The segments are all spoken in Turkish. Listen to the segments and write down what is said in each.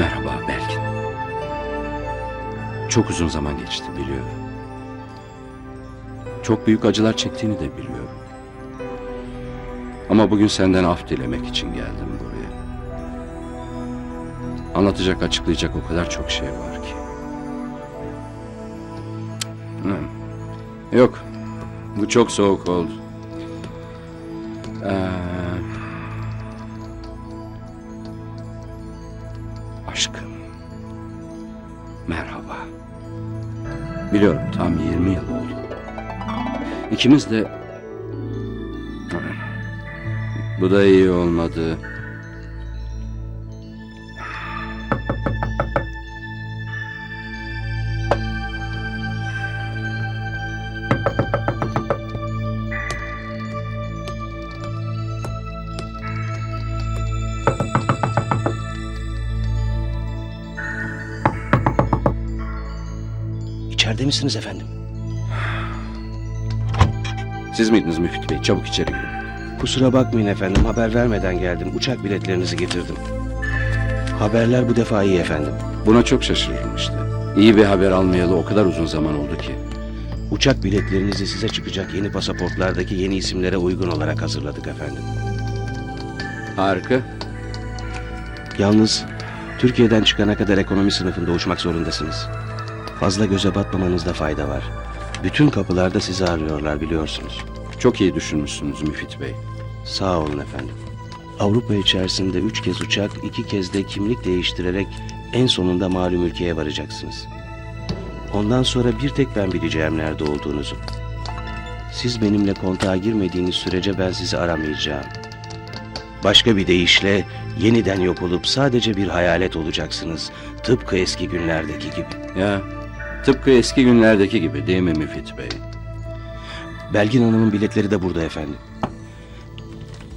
Merhaba Belgin. Çok uzun zaman geçti biliyorum. Çok büyük acılar çektiğini de biliyorum. Ama bugün senden af dilemek için geldim buraya. Anlatacak, açıklayacak o kadar çok şey var ki. Yok, bu çok soğuk oldu. Ee, Merhaba. Biliyorum tam 20 yıl oldu. İkimiz de... Bu da iyi olmadı. İçeride misiniz efendim? Siz miydiniz Müfit Bey? Çabuk içeri girin. Kusura bakmayın efendim haber vermeden geldim. Uçak biletlerinizi getirdim. Haberler bu defa iyi efendim. Buna çok şaşırırım işte. İyi bir haber almayalı o kadar uzun zaman oldu ki. Uçak biletlerinizi size çıkacak yeni pasaportlardaki yeni isimlere uygun olarak hazırladık efendim. Harika. Yalnız Türkiye'den çıkana kadar ekonomi sınıfında uçmak zorundasınız. Fazla göze batmamanızda fayda var. Bütün kapılarda sizi arıyorlar biliyorsunuz. Çok iyi düşünmüşsünüz Müfit Bey. Sağ olun efendim. Avrupa içerisinde üç kez uçak, iki kez de kimlik değiştirerek en sonunda malum ülkeye varacaksınız. Ondan sonra bir tek ben bileceğim nerede olduğunuzu. Siz benimle kontağa girmediğiniz sürece ben sizi aramayacağım. Başka bir deyişle yeniden yok olup sadece bir hayalet olacaksınız. Tıpkı eski günlerdeki gibi. Ya tıpkı eski günlerdeki gibi değil mi Müfit Bey? Belgin Hanım'ın biletleri de burada efendim.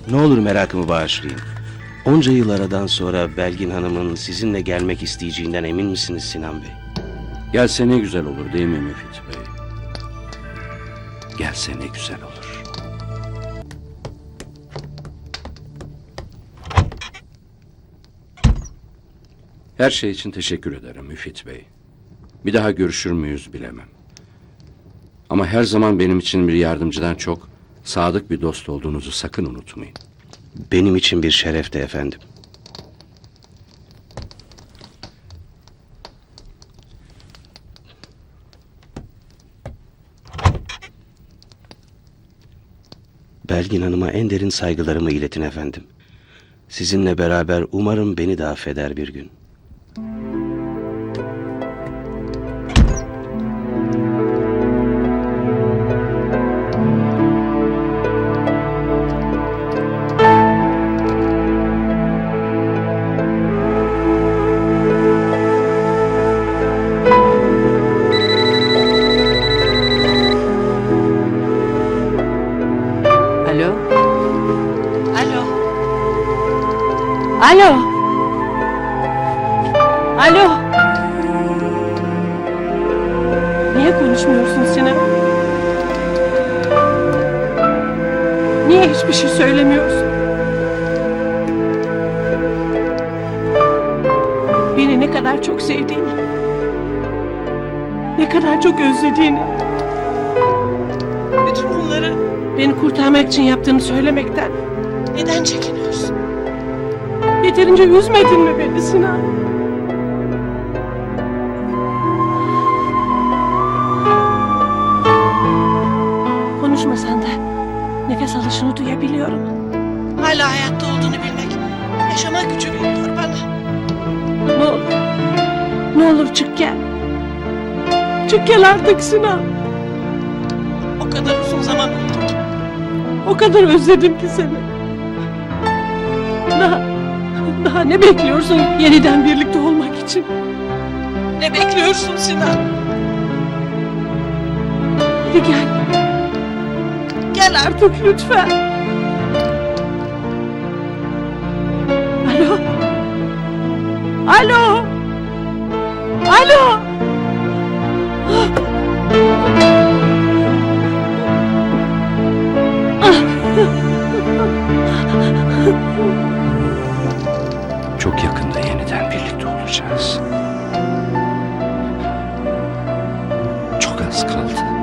Ne olur merakımı bağışlayın. Onca yıl aradan sonra Belgin Hanım'ın sizinle gelmek isteyeceğinden emin misiniz Sinan Bey? Gelse ne güzel olur değil mi Müfit Bey? Gelse ne güzel olur. Her şey için teşekkür ederim Müfit Bey. Bir daha görüşür müyüz bilemem. Ama her zaman benim için bir yardımcıdan çok sadık bir dost olduğunuzu sakın unutmayın. Benim için bir şerefti efendim. Belgin Hanım'a en derin saygılarımı iletin efendim. Sizinle beraber umarım beni de affeder bir gün. Alo? Niye konuşmuyorsun Sinan? Niye hiçbir şey söylemiyorsun? Beni ne kadar çok sevdiğini, ne kadar çok özlediğini, bütün bunları beni kurtarmak için yaptığını söylemekten neden çekiniyorsun? Yeterince üzmedin mi beni Sinan? Hala hayatta olduğunu bilmek yaşama gücü veriyor bana. Ne olur, ne olur çık gel. Çık gel artık Sinan. O kadar uzun zaman oldu ki. O kadar özledim ki seni. Daha, daha ne bekliyorsun yeniden birlikte olmak için? Ne bekliyorsun Sinan? Hadi gel. Gel artık lütfen. Alo. Alo. Çok yakında yeniden birlikte olacağız. Çok az kaldı.